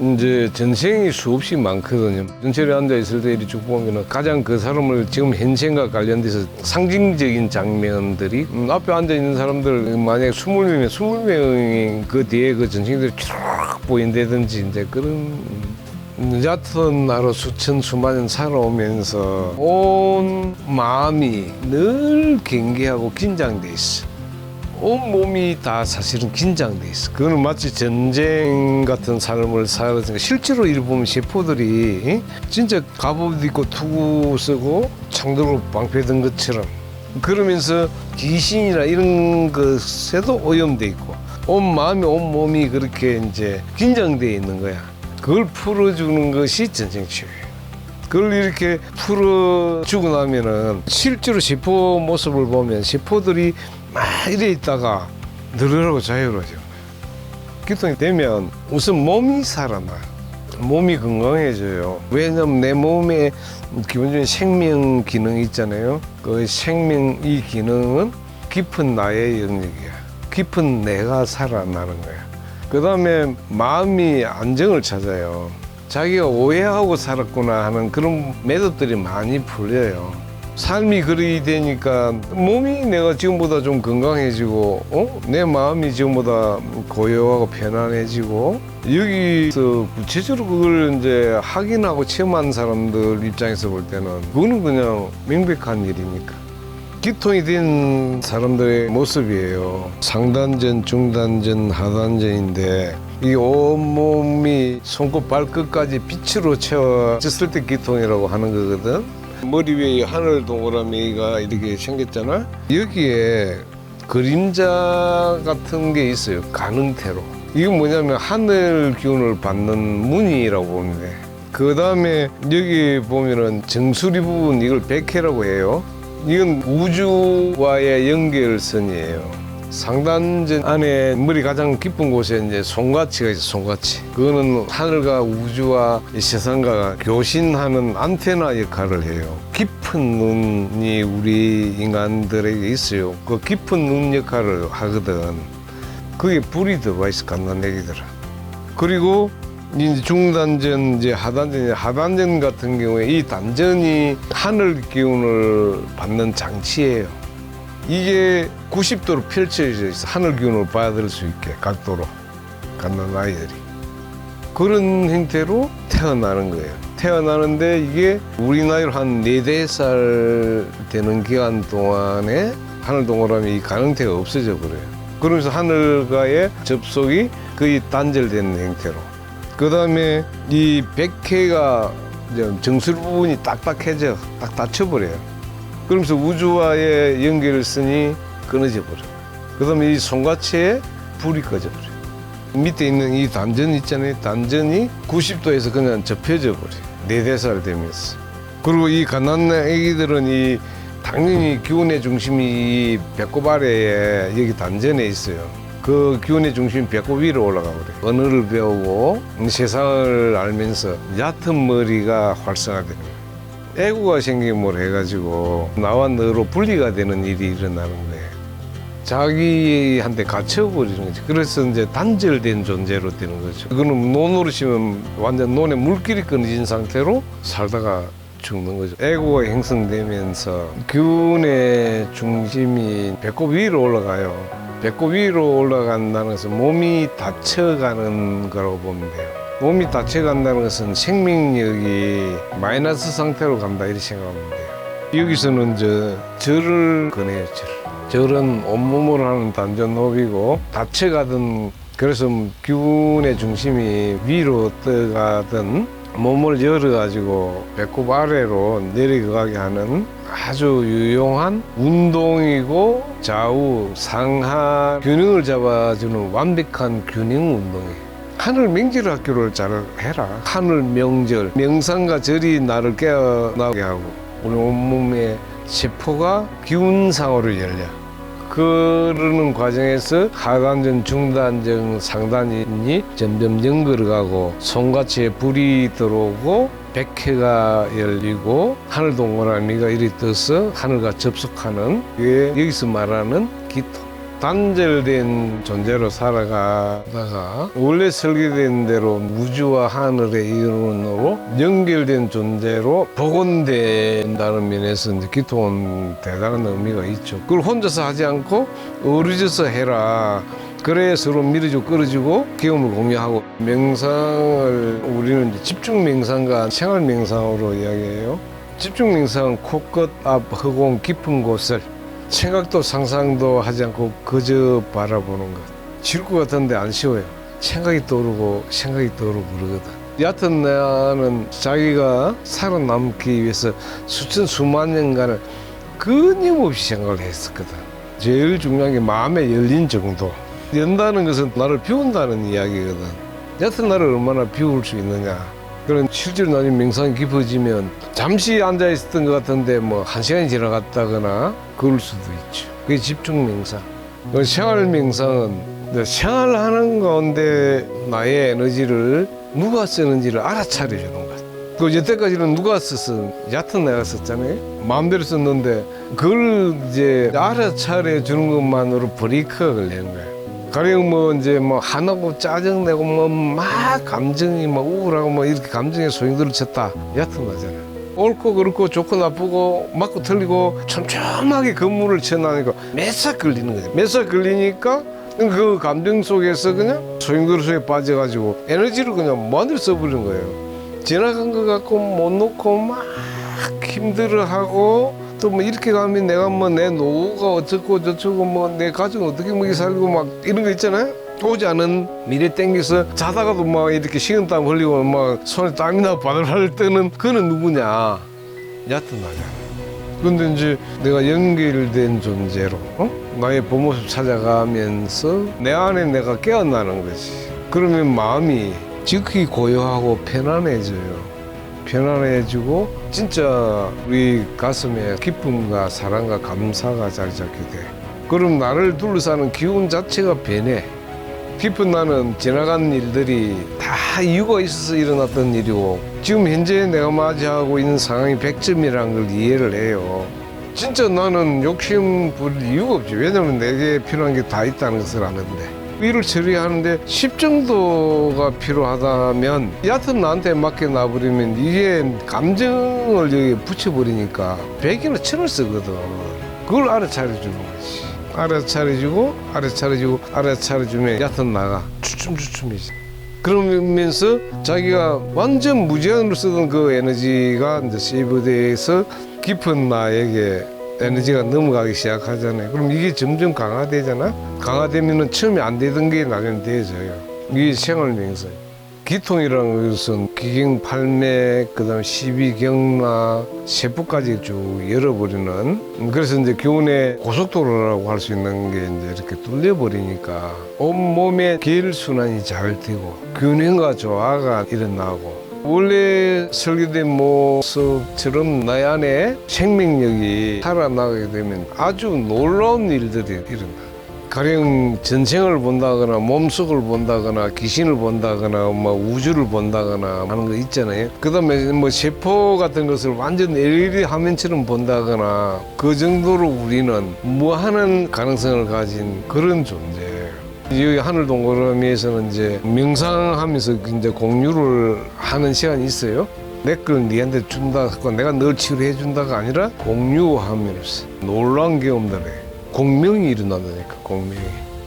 이제 전생이 수없이 많거든요. 전철에 앉아 있을 때 이렇게 쭉 보면은 가장 그 사람을 지금 현생과 관련돼서 상징적인 장면들이 음, 앞에 앉아 있는 사람들 만약에 20명이면 20명이 그 뒤에 그 전생들이 쭉 보인다든지 이제 그런 얕은 나로 수천 수만 년 살아오면서 온 마음이 늘 경계하고 긴장돼 있어. 온 몸이 다 사실은 긴장돼 있어. 그거는 마치 전쟁 같은 삶을 살았으니까 실제로 보면 세포들이 응? 진짜 갑옷 입고 투구 쓰고 창들로 방패 든 것처럼 그러면서 귀신이나 이런 것에도 오염돼 있고 온 마음이 온 몸이 그렇게 이제 긴장돼 있는 거야. 그걸 풀어주는 것이 전쟁 치료예요. 그걸 이렇게 풀어주고 나면은 실제로 세포 모습을 보면 세포들이 막 이래 있다가 늘어나고 자유로워져. 기통이 되면 우선 몸이 살아나. 몸이 건강해져요. 왜냐면 내 몸에 기본적인 생명 기능이 있잖아요. 그 생명 이 기능은 깊은 나의 영역이야. 깊은 내가 살아나는 거야. 그 다음에 마음이 안정을 찾아요. 자기가 오해하고 살았구나 하는 그런 매듭들이 많이 풀려요. 삶이 그리 되니까 몸이 내가 지금보다 좀 건강해지고, 어? 내 마음이 지금보다 고요하고 편안해지고, 여기서 구체적으로 그걸 이제 확인하고 체험한 사람들 입장에서 볼 때는 그거는 그냥 명백한 일이니까. 기통이 된 사람들의 모습이에요. 상단전, 중단전, 하단전인데 이 온몸이 손끝 발끝까지 빛으로 채워졌을 때 기통이라고 하는 거거든. 머리 위에 이 하늘 동그라미가 이렇게 생겼잖아. 여기에 그림자 같은 게 있어요. 가능태로. 이건 뭐냐면 하늘 기운을 받는 문이라고 돼. 그 다음에 여기 보면은 정수리 부분 이걸 백해라고 해요. 이건 우주와의 연결선이에요. 상단전 안에 머리 가장 깊은 곳에 이제 송가치가 있어 송가치. 그거는 하늘과 우주와 이 세상과 교신하는 안테나 역할을 해요. 깊은 눈이 우리 인간들에게 있어요. 그 깊은 눈 역할을 하거든. 그게 불이 들어와 있어 갓난애기들은. 그리고 이제 중단전, 이제 하단전, 하단전 같은 경우에 이 단전이 하늘 기운을 받는 장치예요. 이게 90도로 펼쳐져 있어. 하늘 기운을 받을 수 있게 각도로 갓난 아이들이. 그런 형태로 태어나는 거예요. 태어나는데 이게 우리 나이로 한 네 대 살 되는 기간 동안에 하늘 동그라미 이 가능태가 없어져 버려요. 그러면서 하늘과의 접속이 거의 단절되는 형태로. 그 다음에 이 이제 정수리 부분이 딱딱해져, 딱 닫혀버려요. 그러면서 우주와의 연결선이 끊어져 버려. 그 다음에 이 송가치에 불이 꺼져 버려. 밑에 있는 이 단전 있잖아요. 단전이 90도에서 그냥 접혀져 버려. 네대 살 되면서. 그리고 이 갓난애 애기들은 이 당연히 기운의 중심이 이 배꼽 아래에 여기 단전에 있어요. 그 기운의 중심이 배꼽 위로 올라가 버려요. 언어를 배우고 세상을 알면서 얕은 머리가 거예요. 애구가 생김을 해가지고 나와 너로 분리가 되는 일이 일어나는 거예요. 자기한테 갇혀버리는 거죠. 그래서 이제 단절된 존재로 되는 거죠. 그거는 노노릇이면 완전 논에 물길이 끊어진 상태로 살다가 죽는 거죠. 애고가 형성되면서 기운의 중심이 배꼽 위로 올라가요. 배꼽 위로 올라간다는 것은 몸이 닫혀가는 거라고 보면 돼요. 몸이 닫혀간다는 것은 생명력이 마이너스 상태로 간다 이렇게 생각하면 돼요. 여기서는 저 절을 꺼내요, 절. 절은 온몸으로 하는 단전 호흡이고 닫혀가던 그래서 기운의 중심이 위로 떠가던 몸을 열어가지고 배꼽 아래로 내려가게 하는 아주 유용한 운동이고 좌우 상하 균형을 잡아주는 완벽한 균형 운동이에요. 하늘 명절 학교를 잘 해라. 하늘 명절, 명상과 절이 나를 깨어나게 하고 우리 온몸의 세포가 기운상으로 열려. 그러는 과정에서 하단전, 중단전, 상단전이 점점 연결가고 손같이 불이 들어오고 백회가 열리고 하늘 동그라미가 이리 떠서 하늘과 접속하는 게 여기서 말하는 기토. 단절된 존재로 살아가다가 원래 설계된 대로 우주와 하늘의 이론으로 연결된 존재로 복원된다는 면에서 이제 기통은 대단한 의미가 있죠. 그걸 혼자서 하지 않고 어우러져서 해라. 그래 서로 밀어주고 끌어주고 기업을 공유하고 명상을 우리는 집중 명상과 생활 명상으로 이야기해요. 집중 명상은 코끝 앞 허공 깊은 곳을 생각도 상상도 하지 않고 그저 바라보는 것. 질 것 같은데 안 쉬워요. 생각이 떠오르고 생각이 떠오르고 그러거든. 얕은 나는 자기가 살아남기 위해서 수천 수만 년간을 끊임없이 생각을 했었거든. 제일 중요한 게 마음에 열린 정도. 연다는 것은 나를 비운다는 이야기거든. 얕은 나를 얼마나 비울 수 있느냐. 그런 실제로 나는 명상이 깊어지면 잠시 앉아 있었던 것 같은데 뭐 한 시간이 지나갔다거나 그럴 수도 있죠. 그게 집중 명상. 그 생활 명상은 생활하는 가운데 나의 에너지를 누가 쓰는지를 알아차려 주는 것. 그 여태까지는 누가 썼어? 얕은 내가 썼잖아요. 마음대로 썼는데 그걸 이제 알아차려 주는 것만으로 브레이크가 걸리는 거예요. 가령 뭐 이제 뭐 화나고 짜증내고 뭐 막 감정이 막 우울하고 뭐 이렇게 감정의 소용돌이를 쳤다 얕은 거잖아. 옳고 그렇고 좋고 나쁘고 맞고 틀리고 촘촘하게 건물을 쳐나니까 매사 걸리는 거죠. 매사 걸리니까 그 감정 속에서 그냥 소용돌이 속에 빠져가지고 에너지를 그냥 마음대로 써버리는 거예요. 지나간 것 같고 못 놓고 막 힘들어하고 또 뭐 이렇게 가면 내가 뭐 내 노후가 어쩌고 저쩌고 뭐 내 가정 어떻게 먹이 살고 막 이런 거 있잖아요. 오지 않은 미래 땡겨서 자다가도 막 이렇게 식은땀 흘리고 막 손에 땀이 나고 바들바들 뜨는 그는 누구냐? 얕은 나잖아. 근데 이제 내가 연결된 존재로 어? 나의 본모습 찾아가면서 내 안에 내가 깨어나는 거지. 그러면 마음이 지극히 고요하고 편안해져요. 편안해지고 진짜 우리 가슴에 기쁨과 사랑과 감사가 자리 잡게 돼. 그럼 나를 둘러싸는 기운 자체가 변해. 깊은 나는 지나간 일들이 다 이유가 있어서 일어났던 일이고 지금 현재 내가 맞이하고 있는 상황이 100점이라는 걸 이해를 해요. 진짜 나는 욕심 부릴 이유가 없지. 왜냐면 내게 필요한 게 다 있다는 것을 아는데. 일을 처리하는데 10 정도가 필요하다면 얕은 나한테 맡겨 놔버리면 이게 감정을 여기 붙여버리니까 100이나 천을 쓰거든. 그걸 알아차려주는 거지. 알아차려주고 알아차려주고 알아차려주면 얕은 나가 주춤주춤이지. 그러면서 자기가 완전 무제한으로 쓰던 그 에너지가 이제 세이브돼서 깊은 나에게 에너지가 넘어가기 시작하잖아요. 그럼 이게 점점 강화되잖아. 강화되면은 처음에 안 되던 게 나중에 되어져요. 이게 생활 명상. 기통이라는 것은 기경 팔맥 그다음 십이경락 세포까지 쭉 열어버리는 그래서 이제 교훈의 고속도로라고 할 수 있는 게 이제 이렇게 뚫려버리니까 온 몸의 계열 순환이 잘 되고 균형과 조화가 일어나고 원래 설계된 모습처럼 나의 안에 생명력이 살아나게 되면 아주 놀라운 일들이 일어나. 가령 전생을 본다거나 몸속을 본다거나 귀신을 본다거나 뭐 우주를 본다거나 하는 거 있잖아요. 그다음에 뭐 세포 같은 것을 완전 LED 화면처럼 본다거나 그 정도로 우리는 무한한 가능성을 가진 그런 존재예요. 여기 하늘 동그라미에서는 이제 명상하면서 이제 공유를 하는 시간이 있어요. 내 걸 니한테 준다 내가 널 치료해 준다가 아니라 공유하면서 놀라운 경험들에 공명이 일어난다니까 공명이.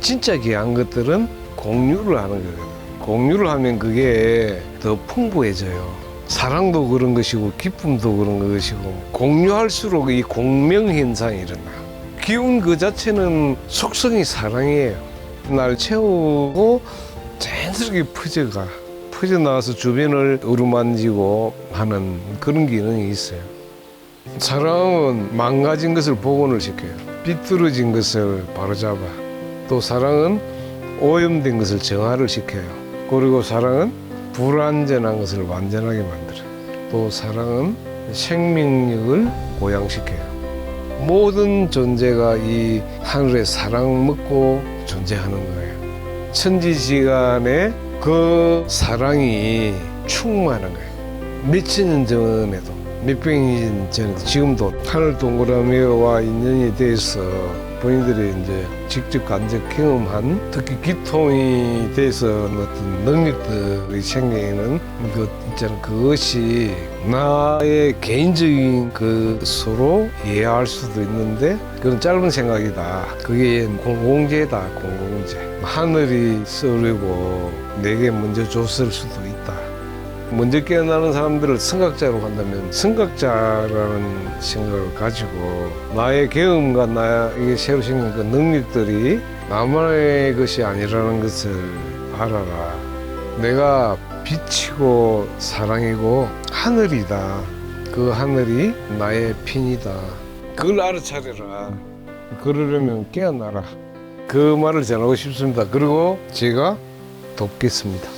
진짜 귀한 것들은 공유를 하는 거거든. 공유를 하면 그게 더 풍부해져요. 사랑도 그런 것이고 기쁨도 그런 것이고 공유할수록 이 공명 현상이 일어나. 기운 그 자체는 속성이 사랑이에요 날 채우고 자연스럽게 퍼져가 퍼져 나와서 주변을 어루만지고 하는 그런 기능이 있어요. 사랑은 망가진 것을 복원을 시켜요. 삐뚤어진 것을 바로잡아. 또 사랑은 오염된 것을 정화를 시켜요. 그리고 사랑은 불완전한 것을 완전하게 만들어요. 또 사랑은 생명력을 고양시켜요. 모든 존재가 이 하늘의 사랑 먹고 존재하는 거예요. 천지지간에 그 사랑이 충만한 거예요. 몇천 년 전에도 몇백 년 전에도 지금도 하늘 동그라미와 인연이 돼서 본인들이 이제 직접 간접 경험한 특히 기통이 돼서 어떤 능력들이 생기는 것 있잖아 그것이 나의 개인적인 것으로 이해할 수도 있는데 그건 짧은 생각이다. 그게 공공재다 공공재. 하늘이 쏘려고 내게 먼저 줬을 수도 있다 먼저 깨어나는 사람들을 성각자로 한다면 성각자라는 생각을 가지고 나의 경험과 나에게 새로 생긴 그 능력들이 나만의 것이 아니라는 것을 알아라. 내가 빛이고 사랑이고 하늘이다. 그 하늘이 나의 핀이다. 그걸 알아차려라. 그러려면 깨어나라. 그 말을 전하고 싶습니다. 그리고 제가 돕겠습니다.